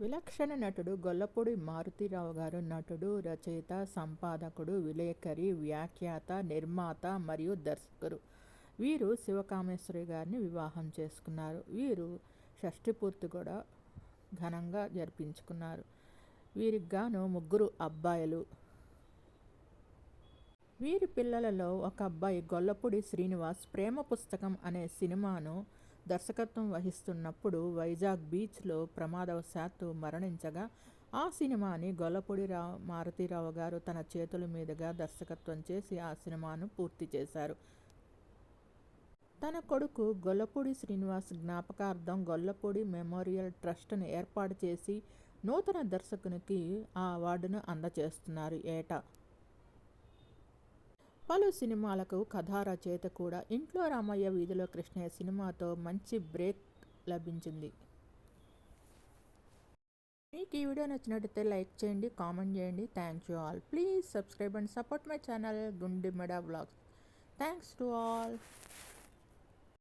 విలక్షణ నటుడు గొల్లపూడి మారుతీరావు గారు నటుడు రచయిత సంపాదకుడు విలేకరి వ్యాఖ్యాత నిర్మాత మరియు దర్శకుడు. వీరు శివకామేశ్వరి గారిని వివాహం చేసుకున్నారు. వీరు షష్ఠి పూర్తి కూడా ఘనంగా జరిపించుకున్నారు. వీరికి గాను ముగ్గురు అబ్బాయిలు. వీరి పిల్లలలో ఒక అబ్బాయి గొల్లపూడి శ్రీనివాస్ ప్రేమ పుస్తకం అనే సినిమాను దర్శకత్వం వహిస్తున్నప్పుడు వైజాగ్ బీచ్లో ప్రమాదవశాత్తు మరణించగా ఆ సినిమాని గొల్లపూడి రా మారుతీరావు గారు తన చేతుల మీదుగా దర్శకత్వం చేసి ఆ సినిమాను పూర్తి చేశారు. తన కొడుకు గొల్లపూడి శ్రీనివాస్ జ్ఞాపకార్థం గొల్లపూడి మెమోరియల్ ట్రస్ట్ను ఏర్పాటు చేసి నూతన దర్శకునికి ఆ అవార్డును అందజేస్తున్నారు ఏటా. పలు సినిమాలకు కథా రచయిత కూడా ఇంట్లో రామయ్య వీధిలో కృష్ణయ్య సినిమాతో మంచి బ్రేక్ లభించింది. మీకు ఈ వీడియో నచ్చినట్టయితే లైక్ చేయండి కామెంట్ చేయండి. Thank you all please subscribe and support my channel గుండె మెడా బ్లాగ్స్ థ్యాంక్స్ టు ఆల్